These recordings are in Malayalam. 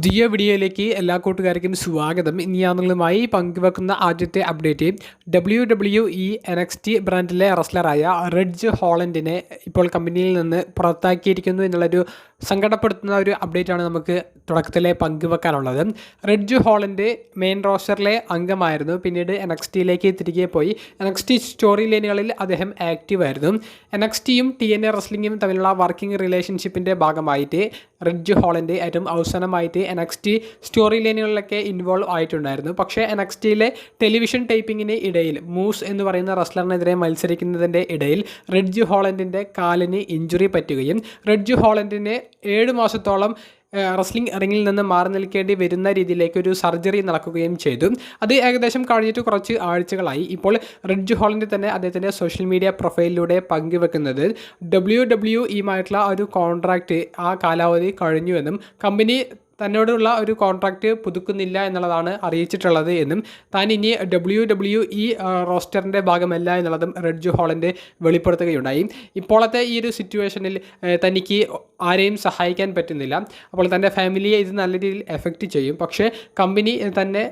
പുതിയ വീഡിയോയിലേക്ക് എല്ലാ കൂട്ടുകാർക്കും സ്വാഗതം. ഇനി ഞാൻ പങ്കുവെക്കുന്ന ആദ്യത്തെ update. W W E N X T ബ്രാൻഡിലെ റെസ്ലറായ റെഡ്ജ് ഹോളൻഡിനെ ഇപ്പോൾ കമ്പനിയിൽ നിന്ന് പുറത്താക്കിയിരിക്കുന്നു എന്നുള്ളൊരു സങ്കടപ്പെടുത്തുന്ന ഒരു അപ്ഡേറ്റാണ് നമുക്ക് തുടക്കത്തിലെ പങ്കുവെക്കാനുള്ളത്. റെഡ്ജ് ഹോളൻഡ് മെയിൻ റോസ്റ്ററിലെ അംഗമായിരുന്നു. പിന്നീട് എൻ എക്സ് ടിയിലേക്ക് തിരികെ പോയി. എൻ എക്സ് ടി സ്റ്റോറി ലൈനുകളിൽ അദ്ദേഹം ആക്റ്റീവ് ആയിരുന്നു. എൻ എക്സ് ടിയും ടി എൻ എ റസ്ലിംഗും തമ്മിലുള്ള വർക്കിംഗ് റിലേഷൻഷിപ്പിന്റെ ഭാഗമായിട്ട് റെഡ്ജ് ഹോളൻഡ് ഏറ്റവും അവസാനമായിട്ട് എൻ എക്സ് ടി സ്റ്റോറി ലൈനുകളിലൊക്കെ ഇൻവോൾവ് ആയിട്ടുണ്ടായിരുന്നു. പക്ഷേ എൻ എക്സ് ടിയിലെ ടെലിവിഷൻ ടൈപ്പിങ്ങിന് ഇടയിൽ മൂസ് എന്ന് പറയുന്ന റസ്ലറിനെതിരെ മത്സരിക്കുന്നതിന്റെ ഇടയിൽ റെഡ്ജു ഹോളൻഡിന്റെ കാലിന് ഇഞ്ചുറി പറ്റുകയും റെഡ്ജു ഹോളൻഡിന് ഏഴ് മാസത്തോളം റസ്ലിംഗ് റിങ്ങിൽ നിന്ന് മാറി നിൽക്കേണ്ടി വരുന്ന രീതിയിലേക്ക് ഒരു സർജറി നടക്കുകയും ചെയ്തു. അത് ഏകദേശം കഴിഞ്ഞിട്ട് കുറച്ച് ആഴ്ചകളായി. ഇപ്പോൾ റിഡ്ജ് ഹോളിന്റെ തന്നെ അദ്ദേഹത്തിന്റെ സോഷ്യൽ മീഡിയ പ്രൊഫൈലിലൂടെ പങ്കുവെക്കുന്നത് ഡബ്ല്യു ഡബ്ല്യു ഇയുമായിട്ടുള്ള ഒരു കോൺട്രാക്റ്റ് ആ കാലാവധി കഴിഞ്ഞുവെന്നും കമ്പനി തന്നോടുള്ള ഒരു കോൺട്രാക്റ്റ് പുതുക്കുന്നില്ല എന്നുള്ളതാണ് അറിയിച്ചിട്ടുള്ളത് എന്നും താൻ ഇനി ഡബ്ല്യു ഡബ്ല്യു ഇ റോസ്റ്ററിന്റെ ഭാഗമല്ല എന്നുള്ളതും റെഡ്ജു ഹോളിന്റെ വെളിപ്പെടുത്തുകയുണ്ടായി. ഇപ്പോഴത്തെ ഈ ഒരു സിറ്റുവേഷനിൽ തനിക്ക് ആരെയും സഹായിക്കാൻ പറ്റുന്നില്ല. അപ്പോൾ തന്റെ ഫാമിലിയെ ഇത് നല്ല രീതിയിൽ എഫക്റ്റ് ചെയ്യും. പക്ഷേ കമ്പനി തന്നെ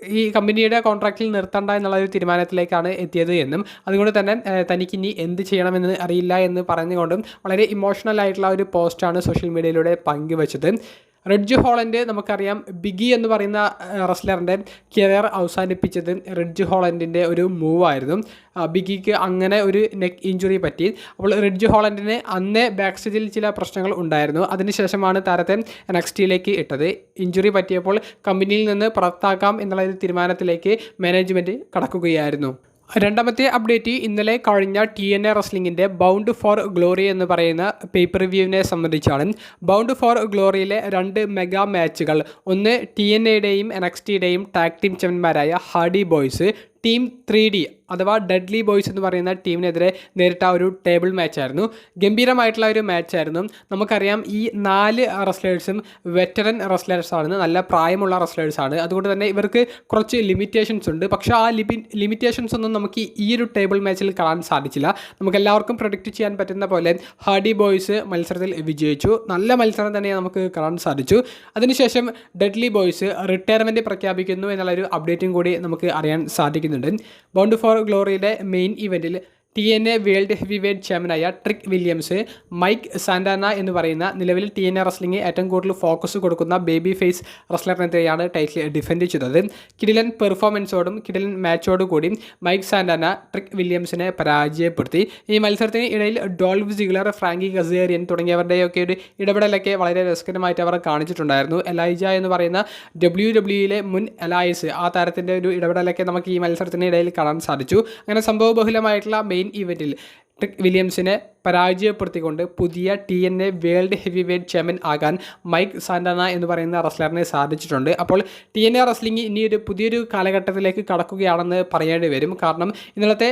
ഈ കമ്പനിയുടെ കോൺട്രാക്റ്റിൽ നിർത്തണ്ട എന്നുള്ള ഒരു തീരുമാനത്തിലേക്കാണ് എത്തിയത് എന്നും അതുകൊണ്ട് തന്നെ തനിക്ക് ഇനി എന്ത് ചെയ്യണമെന്ന് അറിയില്ല എന്ന് പറഞ്ഞുകൊണ്ടും വളരെ ഇമോഷണൽ ആയിട്ടുള്ള ഒരു പോസ്റ്റാണ് സോഷ്യൽ മീഡിയയിലൂടെ പങ്കുവച്ചത്. റിഡ്ജ് ഹോളൻഡ് നമുക്കറിയാം ബിഗി എന്ന് പറയുന്ന റെസ്ലറിന്റെ കരിയർ അവസാനിപ്പിച്ചത് റെഡ്ജ് ഹോളൻഡിന്റെ ഒരു മൂവായിരുന്നു ബിഗിക്ക് അങ്ങനെ ഒരു നെക്ക് ഇഞ്ചുറി പറ്റി. അപ്പോൾ റെഡ്ജ് ഹോളൻഡിന് അന്നേ ബാക്ക് സ്റ്റേജിൽ ചില പ്രശ്നങ്ങൾ ഉണ്ടായിരുന്നു. അതിനുശേഷമാണ് താരത്തെ നെക്സ്റ്റിയിലേക്ക് ഇട്ടത്. ഇഞ്ചുറി പറ്റിയപ്പോൾ കമ്പനിയിൽ നിന്ന് പുറത്താക്കാം എന്നുള്ള ഒരു തീരുമാനത്തിലേക്ക് മാനേജ്മെന്റ് കടക്കുകയായിരുന്നു. രണ്ടാമത്തെ അപ്ഡേറ്റ് ഇന്നലെ കഴിഞ്ഞ ടി എൻ എ റസ്ലിങ്ങിന്റെ ബൗണ്ട് ഫോർ ഗ്ലോറി എന്ന് പറയുന്ന പേപ്പർ റിവ്യൂവിനെ സംബന്ധിച്ചാണ്. ബൗണ്ട് ഫോർ ഗ്ലോറിയിലെ രണ്ട് മെഗാ മാച്ചുകൾ ഒന്ന് ടി എൻ എയുടെയും എൻ എക്സ് ടിയുടെയും ടാഗ് ടീം ചാമ്പ്യന്മാരായ Hardy boys team three D അഥവാ ഡെഡ്ലി ബോയ്സ് എന്ന് പറയുന്ന ടീമിനെതിരെ നേരിട്ട ഒരു ടേബിൾ മാച്ചായിരുന്നു ഗംഭീരമായിട്ടുള്ള ഒരു മാച്ചായിരുന്നു നമുക്കറിയാം ഈ നാല് റെസ്ലേഴ്സും വെറ്ററൻ റസ്ലേഴ്സാണ് നല്ല പ്രായമുള്ള റസ്ലേഴ്സാണ് അതുകൊണ്ട് തന്നെ ഇവർക്ക് കുറച്ച് ലിമിറ്റേഷൻസ് ഉണ്ട്. പക്ഷേ ആ ലിമി ലിമിറ്റേഷൻസ് ഒന്നും നമുക്ക് ഈ ഒരു ടേബിൾ മാച്ചിൽ കാണാൻ സാധിച്ചില്ല. നമുക്ക് എല്ലാവർക്കും പ്രൊഡിക്റ്റ് ചെയ്യാൻ പറ്റുന്ന പോലെ ഹാർഡി ബോയ്സ് മത്സരത്തിൽ വിജയിച്ചു. നല്ല മത്സരം തന്നെ നമുക്ക് കാണാൻ സാധിച്ചു. അതിനുശേഷം ഡെഡ്ലി ബോയ്സ് റിട്ടയർമെന്റ് പ്രഖ്യാപിക്കുന്നു എന്നുള്ളൊരു അപ്ഡേറ്റും കൂടി നമുക്ക് അറിയാൻ സാധിക്കുന്നുണ്ട് ബൗണ്ട് ഫോർ ഗ്ലോറിയുടെ main ഇവന്റിൽ T N A world heavyweight ചാമ്പ്യനായ ട്രിക് വില്യംസ് മൈക്ക് സാന്റാന എന്ന് പറയുന്ന നിലവിൽ ടി എൻ എ റസ്ലിംഗ് ഏറ്റവും കൂടുതൽ ഫോക്കസ് കൊടുക്കുന്ന ബേബി ഫേസ് റസ്ലറിനെതിരെയാണ് ടൈറ്റിൽ ഡിഫെൻഡ് ചെയ്തത്. കിഡിലൻ പെർഫോമൻസോടും കിഡിലൻ മാച്ചോടും കൂടി മൈക്ക് സാന്റാന ട്രിക് വില്യംസിനെ പരാജയപ്പെടുത്തി. ഈ മത്സരത്തിന് ഇടയിൽ ഡോൾഫ് സിഗ്ലർ ഫ്രാങ്കി ഗസേറിയൻ തുടങ്ങിയവരുടെയൊക്കെ ഒരു ഇടപെടലൊക്കെ വളരെ രസകരമായിട്ട് അവർ കാണിച്ചിട്ടുണ്ടായിരുന്നു. എലൈജ എന്ന് പറയുന്ന ഡബ്ല്യു ഡബ്ല്യുയിലെ മുൻ എലൈസ് ആ താരത്തിന്റെ ഒരു ഇടപെടലൊക്കെ നമുക്ക് ഈ മത്സരത്തിന് ഇടയിൽ കാണാൻ സാധിച്ചു. അങ്ങനെ സംഭവബഹുലമായിട്ടുള്ള മെയിൻ ഇവന്റിൽ ട്രിക് വില്യംസിനെ പരാജയപ്പെടുത്തിക്കൊണ്ട് പുതിയ T N A world heavy weight champion ആകാൻ മൈക്ക് സാന്റാന എന്ന് പറയുന്ന റസ്ലറിനെ സാധിച്ചിട്ടുണ്ട്. അപ്പോൾ ടി എൻ എ റസ്ലിംഗ് ഇനി ഒരു പുതിയൊരു കാലഘട്ടത്തിലേക്ക് കടക്കുകയാണെന്ന് പറയേണ്ടി വരും. കാരണം ഇന്നലത്തെ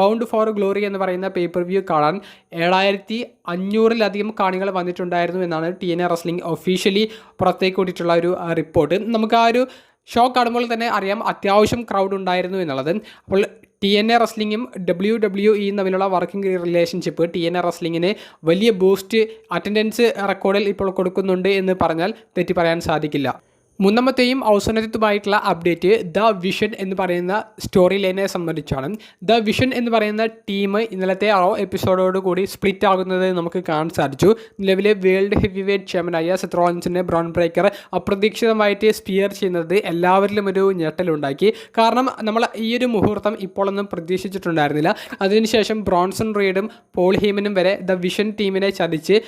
ബൗണ്ട് ഫോർ ഗ്ലോറി എന്ന് പറയുന്ന പേപ്പർ വ്യൂ കാണാൻ ഏഴായിരത്തി അഞ്ഞൂറിലധികം കാണികൾ വന്നിട്ടുണ്ടായിരുന്നു എന്നാണ് T N A wrestling officially പുറത്തേക്ക് വിട്ടിട്ടുള്ള ഒരു റിപ്പോർട്ട് നമുക്ക് ആ ഒരു ഷോ കാണുമ്പോൾ തന്നെ അറിയാം അത്യാവശ്യം ക്രൗഡ് ഉണ്ടായിരുന്നു എന്നുള്ളത്. അപ്പോൾ ടി എൻ എ റസ്ലിങ്ങും ഡബ്ല്യു ഡബ്ല്യു ഇയും തമ്മിലുള്ള working relationship T N A റസ്ലിങ്ങിന് വലിയ ബൂസ്റ്റ് അറ്റൻഡൻസ് റെക്കോർഡിൽ ഇപ്പോൾ കൊടുക്കുന്നുണ്ട് എന്ന് പറഞ്ഞാൽ തെറ്റി പറയാൻ സാധിക്കില്ല. മൂന്നാമത്തെയും അവസാനത്തുമായിട്ടുള്ള അപ്ഡേറ്റ് ദ വിഷൻ എന്ന് പറയുന്ന സ്റ്റോറി ലൈനെ സംബന്ധിച്ചാണ്. ദ വിഷൻ എന്ന് പറയുന്ന ടീം ഇന്നലത്തെ ആ എപ്പിസോഡോട് കൂടി സ്പ്ലിറ്റ് ആകുന്നത് നമുക്ക് കാണാൻ സാധിച്ചു. നിലവിലെ വേൾഡ് ഹെവി വെയ്റ്റ് ചാമ്പ്യനായ സെത്രോൺസിനെ ബ്രോൺ ബ്രേക്കർ അപ്രതീക്ഷിതമായിട്ട് സ്പിയർ ചെയ്യുന്നത് എല്ലാവരിലും ഒരു ഞെട്ടലുണ്ടാക്കി. കാരണം നമ്മൾ ഈ ഒരു മുഹൂർത്തം ഇപ്പോഴൊന്നും പ്രതീക്ഷിച്ചിട്ടുണ്ടായിരുന്നില്ല. അതിനുശേഷം ബ്രോൺസൺ റീഡും പോൾ ഹീമനും വരെ ദ വിഷൻ ടീമിനെ ചതിച്ച്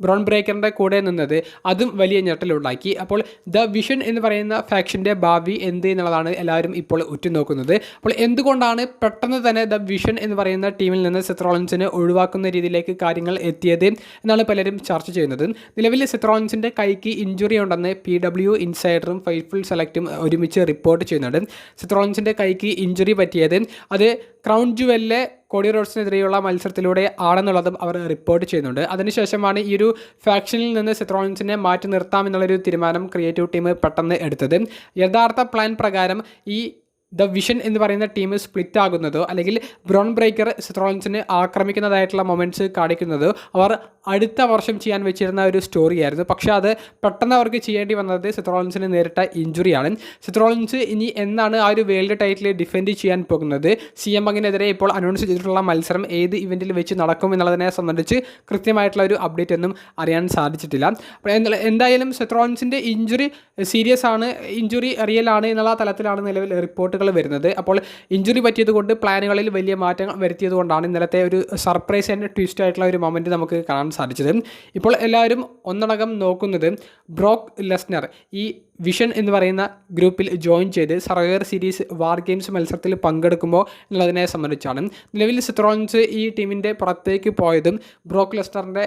ബ്രോൺ ബ്രേക്കറിന്റെ കൂടെ നിന്നത്. അതും വലിയ ഞെട്ടലുണ്ടാക്കി. അപ്പോൾ ദ വിഷൻ എന്ന് പറയുന്ന ഫാക്ഷന്റെ ഭാവി എന്ത് എന്നുള്ളതാണ് എല്ലാവരും ഇപ്പോൾ ഉറ്റുനോക്കുന്നത്. അപ്പോൾ എന്തുകൊണ്ടാണ് പെട്ടെന്ന് തന്നെ ദ വിഷൻ എന്ന് പറയുന്ന ടീമിൽ നിന്ന് സെത്രോളൻസിനെ ഒഴിവാക്കുന്ന രീതിയിലേക്ക് കാര്യങ്ങൾ എത്തിയത് എന്നാണ് പലരും ചർച്ച ചെയ്യുന്നത്. നിലവിൽ സെത്രോളൻസിന്റെ കൈക്ക് ഇഞ്ചുറി ഉണ്ടെന്ന് പി ഡബ്ല്യു ഇൻസൈഡറും ഫൈഫുൾ സെലക്റ്റും ഒരുമിച്ച് റിപ്പോർട്ട് ചെയ്യുന്നുണ്ട്. സെത്രോളൻസിന്റെ കൈക്ക് ഇഞ്ചുറി പറ്റിയത് അത് ക്രൗൺ ജുവലിലെ കോടി റോഡ്സിനെതിരെയുള്ള മത്സരത്തിലൂടെ ആണെന്നുള്ളതും അവർ റിപ്പോർട്ട് ചെയ്യുന്നുണ്ട്. അതിനുശേഷമാണ് ഈ ഒരു ഫാക്ഷനിൽ നിന്ന് സെത്രോളിൻസിനെ മാറ്റി നിർത്താം എന്നുള്ളൊരു തീരുമാനം ക്രിയേറ്റീവ് ടീം പെട്ടെന്ന് എടുത്തത്. യഥാർത്ഥ പ്ലാൻ പ്രകാരം ഈ ദ വിഷൻ എന്ന് പറയുന്ന ടീം സ്പ്ലിറ്റ് ആകുന്നതോ അല്ലെങ്കിൽ ബ്രോൺ ബ്രേക്കർ സെത്രോളൻസിന് ആക്രമിക്കുന്നതായിട്ടുള്ള മൊമെന്റ്സ് കാണിക്കുന്നതോ അവർ അടുത്ത വർഷം ചെയ്യാൻ വെച്ചിരുന്ന ഒരു സ്റ്റോറിയായിരുന്നു പക്ഷേ അത് പെട്ടെന്ന് അവർക്ക് ചെയ്യേണ്ടി വന്നത് സെത്രോളൻസിന് നേരിട്ട ഇഞ്ചുറിയാണ് സെത്രോളൻസ് ഇനി എന്നാണ് ആ ഒരു വേൾഡ് ടൈറ്റിൽ ഡിഫെൻഡ് ചെയ്യാൻ പോകുന്നത്? സി എം ബങ്ങിനെതിരെ ഇപ്പോൾ അനൗൺസ് ചെയ്തിട്ടുള്ള മത്സരം ഏത് ഇവന്റിൽ വെച്ച് നടക്കും എന്നുള്ളതിനെ സംബന്ധിച്ച് കൃത്യമായിട്ടുള്ള ഒരു അപ്ഡേറ്റ് ഒന്നും അറിയാൻ സാധിച്ചിട്ടില്ല. എന്തായാലും സെത്രോളൻസിന്റെ ഇഞ്ചുറി സീരിയസ് ആണ് ഇഞ്ചുറി റിയൽ ആണ് എന്നുള്ള തലത്തിലാണ് നിലവിൽ റിപ്പോർട്ടുകൾ വരുന്നത്. അപ്പോൾ ഇഞ്ചുറി പറ്റിയത് കൊണ്ട് പ്ലാനുകളിൽ വലിയ മാറ്റങ്ങൾ വരുത്തിയത് കൊണ്ടാണ് ഇന്നലത്തെ ഒരു സർപ്രൈസ് ആൻഡ് ട്വിസ്റ്റ് ആയിട്ടുള്ള ഒരു മൊമെന്റ് നമുക്ക് കാണാൻ സാധിച്ചത്. ഇപ്പോൾ എല്ലാവരും ഒന്നടങ്കം നോക്കുന്നത് ബ്രോക്ക് ലെസ്നർ ഈ വിഷൻ എന്ന് പറയുന്ന ഗ്രൂപ്പിൽ ജോയിൻ ചെയ്ത് സർവൈവർ സീരീസ് വാർ ഗെയിംസ് മത്സരത്തിൽ പങ്കെടുക്കുമ്പോൾ എന്നുള്ളതിനെ സംബന്ധിച്ചാണ്. നിലവിൽ സിത്രോൺസ് ഈ ടീമിന്റെ പുറത്തേക്ക് പോയതും ബ്രോക്ക് ലെസ്നറിന്റെ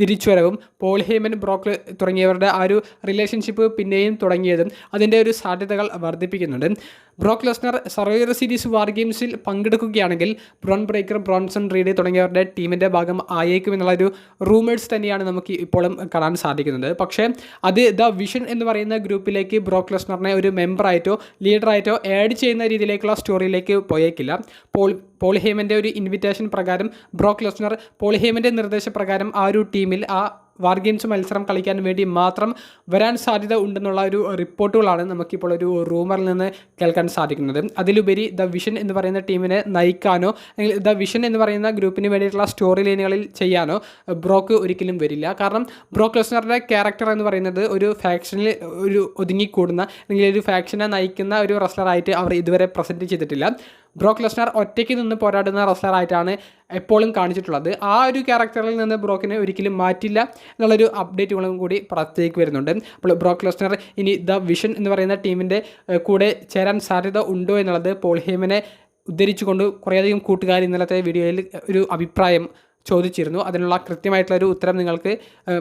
തിരിച്ചുവരവും. പോൾ ഹേമൻ ബ്രോക്ക് തുടങ്ങിയവരുടെ ആ ഒരു റിലേഷൻഷിപ്പ് പിന്നെയും തുടങ്ങിയതും അതിന്റെ ഒരു സാധ്യതകൾ വർദ്ധിപ്പിക്കുന്നുണ്ട്. Brock Lesnar Survivor Series war ഗെയിംസിൽ പങ്കെടുക്കുകയാണെങ്കിൽ ബ്രോൺ ബ്രേക്കർ ബ്രോൺസൺ റീഡ് തുടങ്ങിയവരുടെ ടീമിന്റെ ഭാഗം ആയേക്കും എന്നുള്ള ഒരു റൂമേഴ്സ് തന്നെയാണ് നമുക്ക് ഇപ്പോഴും കാണാൻ സാധിക്കുന്നത്. പക്ഷേ അത് ദ വിഷൻ എന്ന് പറയുന്ന ഗ്രൂപ്പിലേക്ക് ബ്രോക്ക് ലെസ്നറിനെ ഒരു മെമ്പറായിട്ടോ ലീഡറായിട്ടോ ആഡ് ചെയ്യുന്ന രീതിയിലേക്കുള്ള സ്റ്റോറിയിലേക്ക് പോയേക്കില്ല. പോൾ പോൾ ഹേമന്റെ ഒരു ഇൻവിറ്റേഷൻ പ്രകാരം ബ്രോക്ക് ലെസ്നർ പോൾ ഹേമന്റെ നിർദ്ദേശപ്രകാരം ആ ഒരു ടീമിൽ ആ വാർ ഗെയിംസ് മത്സരം കളിക്കാൻ വേണ്ടി മാത്രം വരാൻ സാധ്യത ഉണ്ടെന്നുള്ള ഒരു റിപ്പോർട്ടുകളാണ് നമുക്കിപ്പോൾ ഒരു റൂമറിൽ നിന്ന് കേൾക്കാൻ സാധിക്കുന്നത്. അതിലുപരി ദ വിഷൻ എന്ന് പറയുന്ന ടീമിനെ നയിക്കാനോ അല്ലെങ്കിൽ ദ വിഷൻ എന്ന് പറയുന്ന ഗ്രൂപ്പിന് വേണ്ടിയിട്ടുള്ള സ്റ്റോറി ലൈനുകളിൽ ചെയ്യാനോ ബ്രോക്ക് ഒരിക്കലും വരില്ല. കാരണം ബ്രോക്ക് ലെസ്നറുടെ ക്യാരക്ടർ എന്ന് പറയുന്നത് ഒരു ഫാക്ഷനിൽ ഒരു ഒതുങ്ങിക്കൂടുന്ന അല്ലെങ്കിൽ ഒരു ഫാക്ഷനെ നയിക്കുന്ന ഒരു റെസ്ലറായിട്ട് അവർ ഇതുവരെ പ്രസന്റ് ചെയ്തിട്ടില്ല. ബ്രോക്ക് ലെസ്നർ ഒറ്റയ്ക്ക് നിന്ന് പോരാടുന്ന റെസ്ലറായിട്ടാണ് എപ്പോഴും കാണിച്ചിട്ടുള്ളത്. ആ ഒരു ക്യാരക്ടറിൽ നിന്ന് ബ്രോക്കിനെ ഒരിക്കലും മാറ്റില്ല എന്നുള്ളൊരു അപ്ഡേറ്റുകളും കൂടി പുറത്തേക്ക് വരുന്നുണ്ട്. അപ്പോൾ ബ്രോക്ക് ലെസ്നർ ഇനി ദ വിഷൻ എന്ന് പറയുന്ന ടീമിന്റെ കൂടെ ചേരാൻ സാധ്യത ഉണ്ടോ എന്നുള്ളത് പോൾ ഹേമനെ ഉദ്ധരിച്ചുകൊണ്ട് കുറേയധികം കൂട്ടുകാർ ഇന്നലത്തെ വീഡിയോയിൽ ഒരു അഭിപ്രായം ചോദിച്ചിരുന്നു. അതിനുള്ള കൃത്യമായിട്ടുള്ള ഒരു ഉത്തരം നിങ്ങൾക്ക്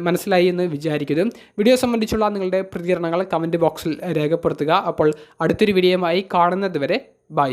മനസ്സിലായി എന്ന് വിചാരിക്കുന്നു. വീഡിയോ സംബന്ധിച്ചുള്ള നിങ്ങളുടെ പ്രതികരണങ്ങൾ കമന്റ് ബോക്സിൽ രേഖപ്പെടുത്തുക. അപ്പോൾ അടുത്തൊരു വീഡിയോയുമായി കാണുന്നത് വരെ ബൈ.